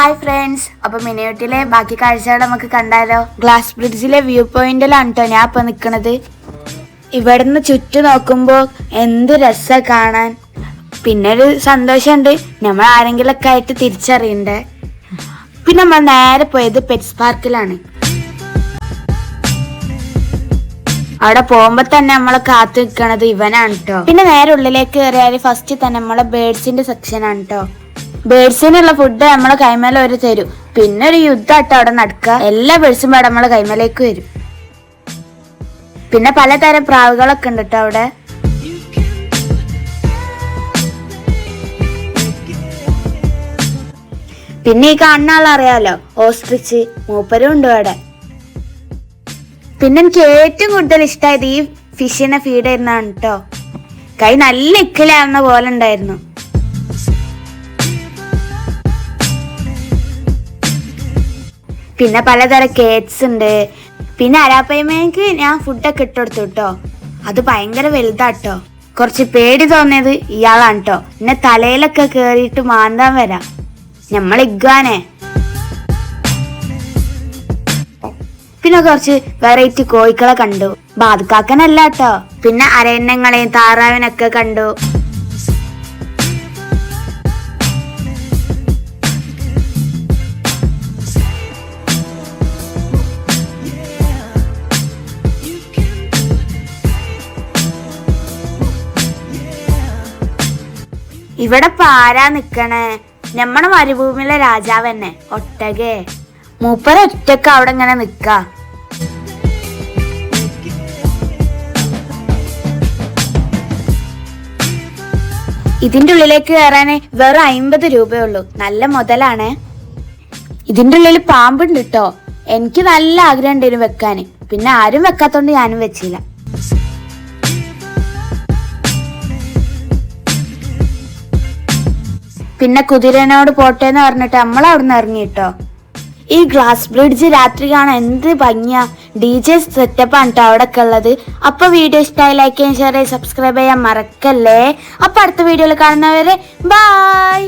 Hi friends അപ്പൊ മിനിയൂട്ടിലെ ബാക്കി കാഴ്ചകൾ നമുക്ക് കണ്ടാലോ? ഗ്ലാസ് ബ്രിഡ്ജിലെ വ്യൂ പോയിന്റിലാണ് കേട്ടോ ഞാൻ ഇപ്പൊ നിക്കണത്. ഇവിടുന്ന് ചുറ്റും നോക്കുമ്പോ എന്ത് രസ കാണാൻ. പിന്നെ ഒരു സന്തോഷമുണ്ട്. നമ്മൾ ആരെങ്കിലൊക്കെ ആയിട്ട് തിരിച്ചറിയണ്ടേ? പിന്നെ നമ്മൾ നേരെ പോയത് പെറ്റ്സ് പാർക്കിലാണ് അവിടെ പോകുമ്പോ തന്നെ നമ്മളെ കാത്തു നിൽക്കണത് ഇവനാണ് കേട്ടോ പിന്നെ നേരെ ഉള്ളിലേക്ക് കയറിയാൽ ഫസ്റ്റ് തന്നെ നമ്മളെ ബേഡ്സിന്റെ സെക്ഷൻ ആണ് കേട്ടോ ബേഡ്സിനുള്ള ഫുഡ് നമ്മളെ കൈമേല ഒരു തരും. പിന്നെ ഒരു യുദ്ധമായിട്ട് അവിടെ നടക്കുക. എല്ലാ ബേഡ്സും പാടെ നമ്മളെ കൈമേലേക്ക് വരും. പിന്നെ പലതരം പ്രാവുകളൊക്കെ ഉണ്ട് കേട്ടോ അവിടെ. പിന്നെ ഈ കാണുന്ന ആളറിയാലോ ഓസ്ട്രിച്ച്. മൂപ്പരും ഉണ്ട് അവിടെ പിന്നെ എനിക്ക് ഏറ്റവും കൂടുതൽ ഇഷ്ടമായത് ഈ ഫിഷിനെ ഫീഡ് ചെയ്യുന്നതാണ് കേട്ടോ കൈ നല്ല ഇക്കിലാവുന്ന പോലെ ഉണ്ടായിരുന്നു. പിന്നെ പലതരം കേക്ക്സ് ഉണ്ട്. പിന്നെ അരാപ്പയ്മയ്ക്ക് ഞാൻ ഫുഡൊക്കെ ഇട്ടുകൊടുത്തു കേട്ടോ അത് ഭയങ്കര വലുതാട്ടോ. കുറച്ച് പേടി തോന്നിയത് ഇയാളാണ് കേട്ടോ എന്നെ തലയിലൊക്കെ കയറിയിട്ട് മാന്താൻ വരാം. നമ്മൾ ഇഗ്വാനെ പിന്നെ കുറച്ച് വെറൈറ്റി കോഴിക്കളെ കണ്ടു. ബാതുക്കാക്കനല്ല കേട്ടോ പിന്നെ അരയന്നങ്ങളെയും താറാവിനൊക്കെ കണ്ടു. ഇവിടെ പാരാ നിക്കണേ? നമ്മുടെ മരുഭൂമിയിലെ രാജാവ് തന്നെ ഒട്ടകേ. മൂപ്പര ഒറ്റയ്ക്ക് അവിടെ ഇങ്ങനെ നിക്ക. ഇതിന്റെ ഉള്ളിലേക്ക് കയറാന് വെറും അയിമ്പത് രൂപയേ ഉള്ളൂ. നല്ല മുതലാണ്. ഇതിന്റെ ഉള്ളിൽ പാമ്പുണ്ട് കേട്ടോ എനിക്ക് നല്ല ആഗ്രഹം ഉണ്ടായിരുന്നു വെക്കാന്. പിന്നെ ആരും വെക്കാത്തോണ്ട് ഞാനും വെച്ചില്ല. പിന്നെ കുതിരനോട് പോട്ടെ എന്ന് പറഞ്ഞിട്ട് നമ്മൾ അവിടുന്ന് ഇറങ്ങി കേട്ടോ ഈ ഗ്ലാസ് ബ്രിഡ്ജ് രാത്രി കാണാൻ എന്ത് ഭംഗിയാ. ഡി ജെ സെറ്റപ്പ് ആണ് കേട്ടോ അവിടെ ഒക്കെ ഉള്ളത്. അപ്പൊ വീഡിയോ ഇഷ്ടമായി ലൈക്ക് ചെയ്യാൻ ഷെയർ ചെയ്യാൻ സബ്സ്ക്രൈബ് ചെയ്യാൻ മറക്കല്ലേ. അപ്പൊ അടുത്ത വീഡിയോയിൽ കാണുന്നവരെ ബൈ